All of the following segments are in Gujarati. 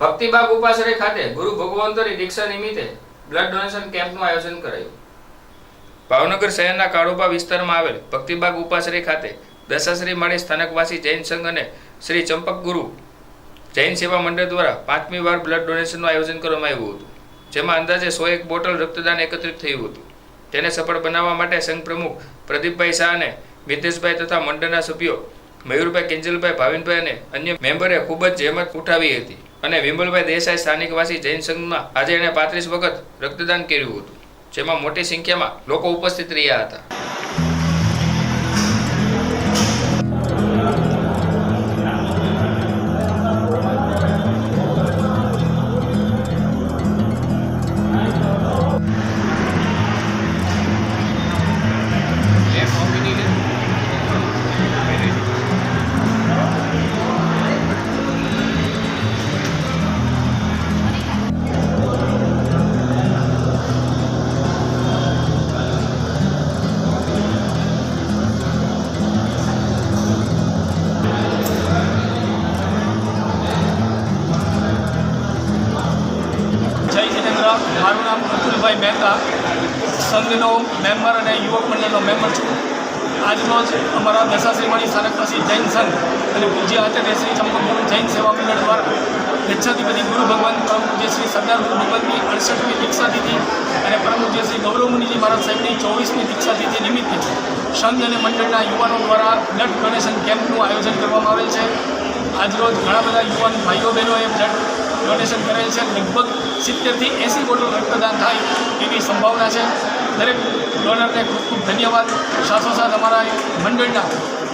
ભક્તિબાગ ઉપાસરે ખાતે ગુરુ ભગવંતોની દીક્ષા નિમિત્તે બ્લડ ડોનેશન કેમ્પનું આયોજન કરાયું. ભાવનગર શહેરના કાળુબા વિસ્તારમાં આવેલ ભક્તિબાગ ઉપાસરે ખાતે દશાશ્રી માળી સ્થાનકવાસી જૈન સંઘ અને શ્રી ચંપક ગુરુ જૈન સેવા મંડળ દ્વારા પાંચમી વાર બ્લડ ડોનેશનનું આયોજન કરવામાં આવ્યું હતું. જેમાં અંદાજે સો એક બોટલ રક્તદાન એકત્રિત થયું હતું. તેને સફળ બનાવવા માટે સંઘ પ્રમુખ પ્રદીપભાઈ શાહ અને મિતેશભાઈ તથા મંડળના સભ્યો મયુરભાઈ, કિંજલભાઈ, ભાવિનભાઈ અને અન્ય મેમ્બરે ખૂબ જ જહેમત ઉઠાવી હતી. અને વિમલભાઈ દેસાઈ સ્થાનિકવાસી જૈન સંઘમાં આજે એણે પાંત્રીસ વખત રક્તદાન કર્યું હતું, જેમાં મોટી સંખ્યામાં લોકો ઉપસ્થિત રહ્યા હતા. અતુલભાઈ મહેતા, સંઘનો મેમ્બર અને યુવક મંડળનો મેમ્બર છું. આજરોજ અમારા દશાશ્રીમણી સ્થાનકવાસી જૈન સંઘ અને પૂજ્ય આચાર્ય શ્રી ચંપકગુરુ જૈન સેવા મંડળ દ્વારા ગચ્છાધિપતિ ગુરુ ભગવાન પરમ પૂજ્ય શ્રી સરદાર ગુરુ ભગવાનની અડસઠમી દીક્ષા અને પરમ પૂજ્ય શ્રી ગૌરવ મુનિજી મહારાજ સાહેબની ચોવીસમી દીક્ષા તિથિ નિમિત્તે સંઘ અને મંડળના યુવાનો દ્વારા બ્લડ ડોનેશન કેમ્પનું આયોજન કરવામાં આવેલ છે. આજરોજ ઘણા બધા યુવાન ભાઈઓ બહેનોએ બ્લડ ડોનેશન કરેલ છે. લગભગ સિત્તેરથી એંસી બોટલ રક્તદાન થાય એવી સંભાવના છે. દરેક ડોનરને ખૂબ ખૂબ ધન્યવાદ. સાથોસાથ અમારા મંડળના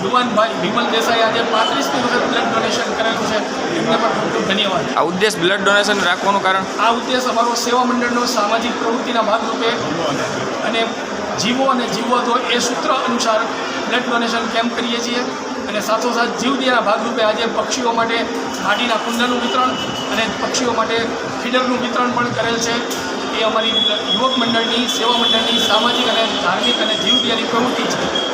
યુવાનભાઈ વિમલ દેસાઈ આજે પાંત્રીસમી વખત બ્લડ ડોનેશન કરેલું છે. એમને પણ ખૂબ ખૂબ ધન્યવાદ. આ ઉદ્દેશ બ્લડ ડોનેશન રાખવાનું કારણ? આ ઉદ્દેશ અમારો સેવા મંડળનો સામાજિક પ્રવૃત્તિના ભાગરૂપે અને જીવો અને જીવો તો એ સૂત્ર અનુસાર બ્લડ ડોનેશન કેમ્પ કરીએ છીએ. અને સાથોસાથ જીવદયાના ભાગરૂપે આજે પક્ષીઓ માટે માટીના કુંડનું વિતરણ અને પક્ષીઓ માટે ફીડરનું વિતરણ પણ કરેલ છે. એ અમારી યુવક મંડળની, સેવા મંડળની સામાજિક અને ધાર્મિક અને જીવદયાની પ્રવૃત્તિ છે.